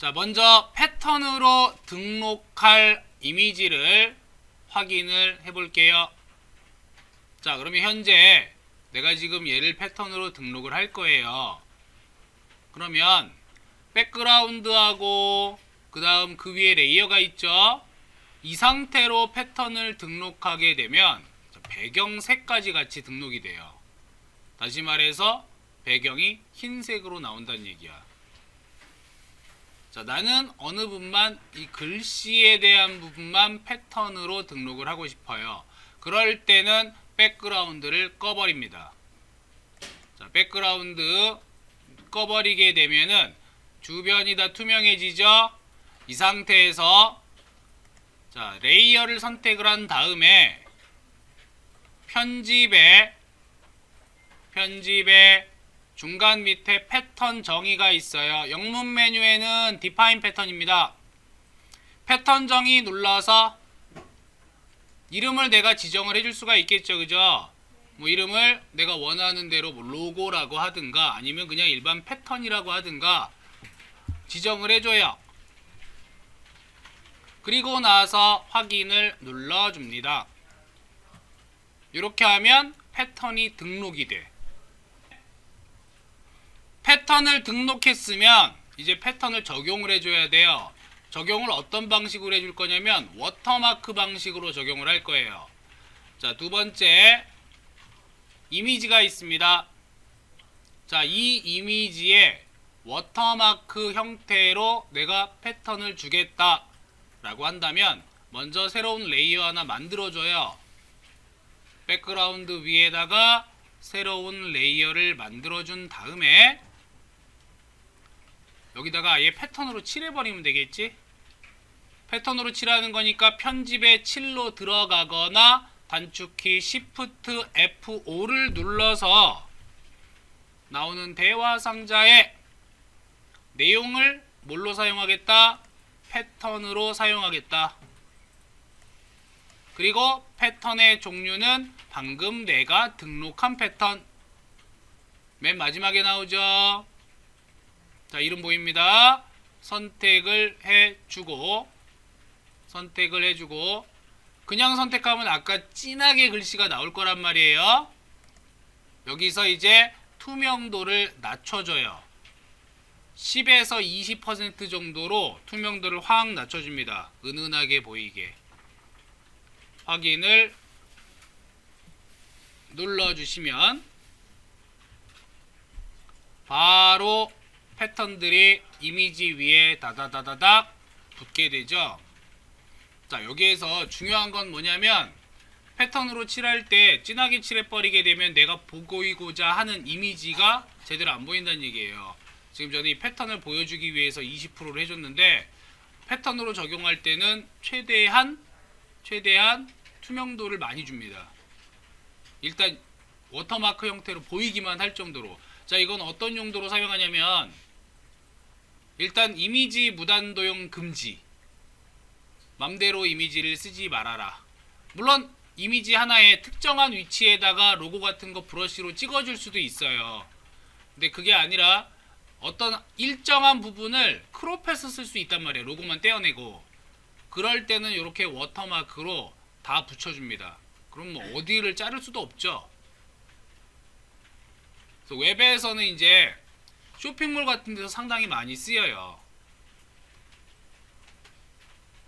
자, 먼저 패턴으로 등록할 이미지를 확인을 해 볼게요. 자, 그러면 현재 내가 지금 얘를 패턴으로 등록을 할 거예요. 그러면 백그라운드하고 그 다음 그 위에 레이어가 있죠. 이 상태로 패턴을 등록하게 되면 배경색까지 같이 등록이 돼요. 다시 말해서 배경이 흰색으로 나온다는 얘기야. 자, 나는 어느 부분만 이 글씨에 대한 부분만 패턴으로 등록을 하고 싶어요. 그럴 때는 백그라운드를 꺼버립니다. 자, 백그라운드 꺼버리게 되면은 주변이 다 투명해지죠. 이 상태에서 자, 레이어를 선택을 한 다음에 편집에 편집에 중간 밑에 패턴 정의가 있어요. 영문 메뉴에는 define 패턴입니다. 패턴 정의 눌러서 이름을 내가 지정을 해줄 수가 있겠죠, 그죠? 뭐 이름을 내가 원하는 대로 뭐 로고라고 하든가 아니면 그냥 일반 패턴이라고 하든가 지정을 해줘요. 그리고 나서 확인을 눌러줍니다. 이렇게 하면 패턴이 등록이 돼. 패턴을 등록했으면 이제 패턴을 적용을 해줘야 돼요. 적용을 어떤 방식으로 해줄 거냐면 워터마크 방식으로 적용을 할 거예요. 자, 두 번째 이미지가 있습니다. 자, 이 이미지에 워터마크 형태로 내가 패턴을 주겠다 라고 한다면 먼저 새로운 레이어 하나 만들어줘요. 백그라운드 위에다가 새로운 레이어를 만들어준 다음에 여기다가 아예 패턴으로 칠해버리면 되겠지? 패턴으로 칠하는 거니까 편집에 칠로 들어가거나 단축키 Shift F5를 눌러서 나오는 대화 상자에 내용을 뭘로 사용하겠다? 패턴으로 사용하겠다. 그리고 패턴의 종류는 방금 내가 등록한 패턴. 맨 마지막에 나오죠. 자, 이름 보입니다. 선택을 해주고, 선택을 해주고, 그냥 선택하면 아까 진하게 글씨가 나올 거란 말이에요. 여기서 이제 투명도를 낮춰줘요. 10에서 20% 정도로 투명도를 확 낮춰줍니다. 은은하게 보이게. 확인을 눌러주시면 바로 패턴들이 이미지 위에 다다다다닥 붙게 되죠. 자, 여기에서 중요한 건 뭐냐면 패턴으로 칠할 때 진하게 칠해버리게 되면 내가 보고이고자 하는 이미지가 제대로 안 보인다는 얘기예요. 지금 저는 이 패턴을 보여주기 위해서 20%를 해줬는데 패턴으로 적용할 때는 최대한 최대한 투명도를 많이 줍니다. 일단 워터마크 형태로 보이기만 할 정도로 자 이건 어떤 용도로 사용하냐면 일단 이미지 무단 도용 금지. 맘대로 이미지를 쓰지 말아라. 물론 이미지 하나에 특정한 위치에다가 로고 같은 거 브러쉬로 찍어줄 수도 있어요. 근데 그게 아니라 어떤 일정한 부분을 크롭해서 쓸 수 있단 말이에요. 로고만 떼어내고. 그럴 때는 이렇게 워터마크로 다 붙여줍니다. 그럼 뭐 어디를 자를 수도 없죠. 그래서 웹에서는 이제 쇼핑몰 같은 데서 상당히 많이 쓰여요.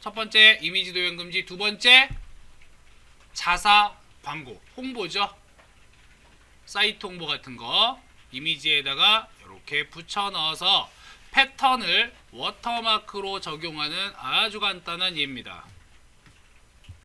첫 번째 이미지 도용 금지, 두 번째 자사 광고, 홍보죠. 사이트 홍보 같은 거 이미지에다가 이렇게 붙여 넣어서 패턴을 워터마크로 적용하는 아주 간단한 예입니다.